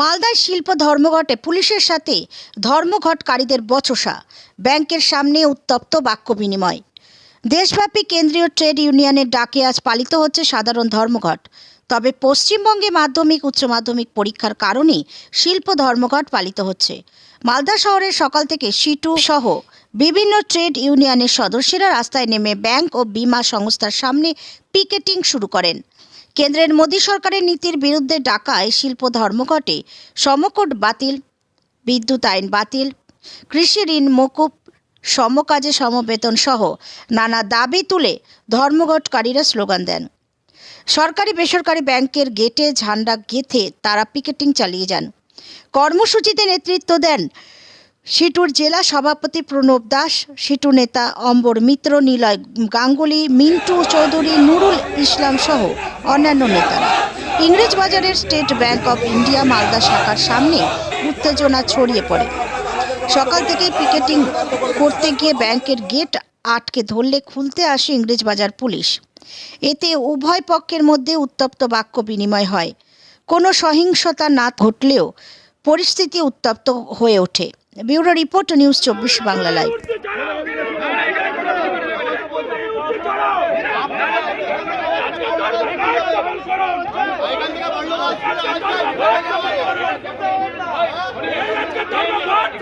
মালদায় শিল্প ধর্মঘটে পুলিশের সাথে ধর্মঘটকারীদের বচসা। ব্যাংকের সামনে উত্তপ্ত বাক্য বিনিময়। দেশব্যাপী কেন্দ্রীয় ট্রেড ইউনিয়নের ডাকে আজ পালিত হচ্ছে সাধারণ ধর্মঘট। তবে পশ্চিমবঙ্গে মাধ্যমিক, উচ্চ মাধ্যমিক পরীক্ষার কারণে শিল্প ধর্মঘট পালিত হচ্ছে। মালদা শহরের সকাল থেকে সিটু সহ বিভিন্ন ট্রেড ইউনিয়নের সদস্যরা রাস্তায় নেমে ব্যাংক ও বীমা সংস্থার সামনে পিকেটিং শুরু করেন। কেন্দ্রের মোদী সরকারের নীতির বিরুদ্ধে ডাকায় শিল্প ধর্মঘটে সমকট বাতিল বিদ্যুৎ আইন বাতিল, কৃষি ঋণ মকুব সমকাজে সমবেতন সহ নানা দাবি তুলে ধর্মঘটকারীরা স্লোগান দেন। সরকারি বেসরকারি ব্যাংকের গেটে ঝান্ডা গেথে তারা পিকেটিং চালিয়ে যান। কর্মসূচিতে নেতৃত্ব দেন সিটুর জেলা সভাপতি প্রণব দাস, সিটু নেতা অম্বর মিত্র, নিলয় গাঙ্গুলি, মিন্টু চৌধুরী, নুরুল ইসলাম সহ অন্যান্য নেতারা। ইংরেজ বাজারের State Bank of India Malda শাখার সামনে উত্তেজনা ছড়িয়ে পড়ে। সকাল থেকে পিকেটিং করতে গিয়ে ব্যাংকের গেট আটকে ধরলে খুলতে আসে ইংরেজবাজার পুলিশ এতে উভয় পক্ষের মধ্যে উত্তপ্ত বাক্য বিনিময় হয় কোনো সহিংসতা না ঘটলেও পরিস্থিতি উত্তপ্ত হয়ে ওঠে ব্যুরো রিপোর্ট নিউজ চব্বিশ বাংলা লাইভ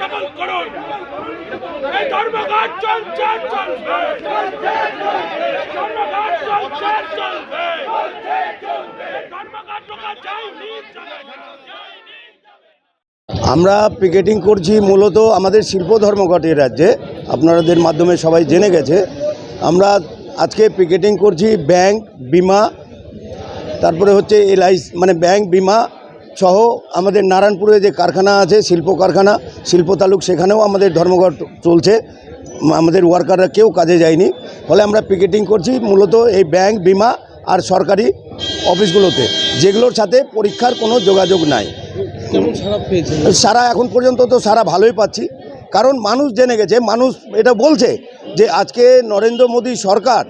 সফল করুন এই চলছে, চলবে। চলছে, চলবে। আমরা পিকেটিং করছি মূলত আমাদের শিল্প ধর্মঘট ধর্মঘটের রাজ্যে। আপনাদের মাধ্যমে সবাই জেনে গেছে। আমরা আজকে পিকেটিং করছি ব্যাংক, বিমা, তারপরে হচ্ছে এলআইসি মানে ব্যাংক, বিমা সহ আমাদের নারায়ণপুরে যে কারখানা আছে শিল্প কারখানা শিল্প তালুক সেখানেও আমাদের ধর্মঘট চলছে। আমাদের ওয়ার্কাররা কেউ কাজে যায়নি। ফলে আমরা পিকেটিং করছি মূলত এই ব্যাংক বিমা আর সরকারি অফিসগুলোতে যেগুলোর সাথে পরীক্ষার কোনো যোগাযোগ নাই। সারা সারা এখন পর্যন্ত তো সারা ভালোই পাচ্ছি। কারণ মানুষ জেনে গেছে মানুষ এটা বলছে যে আজকে নরেন্দ্র মোদী সরকার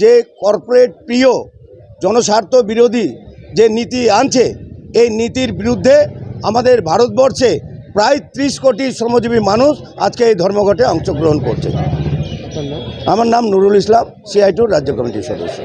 যে কর্পোরেট প্রিয় জনস্বার্থ বিরোধী যে নীতি আনছে এই নীতির বিরুদ্ধে আমাদের ভারতবর্ষে প্রায় ত্রিশ কোটি শ্রমজীবী মানুষ আজকে এই ধর্মঘটে অংশগ্রহণ করছে। আমার নাম নুরুল ইসলাম সিআইটুর রাজ্য কমিটির সদস্য।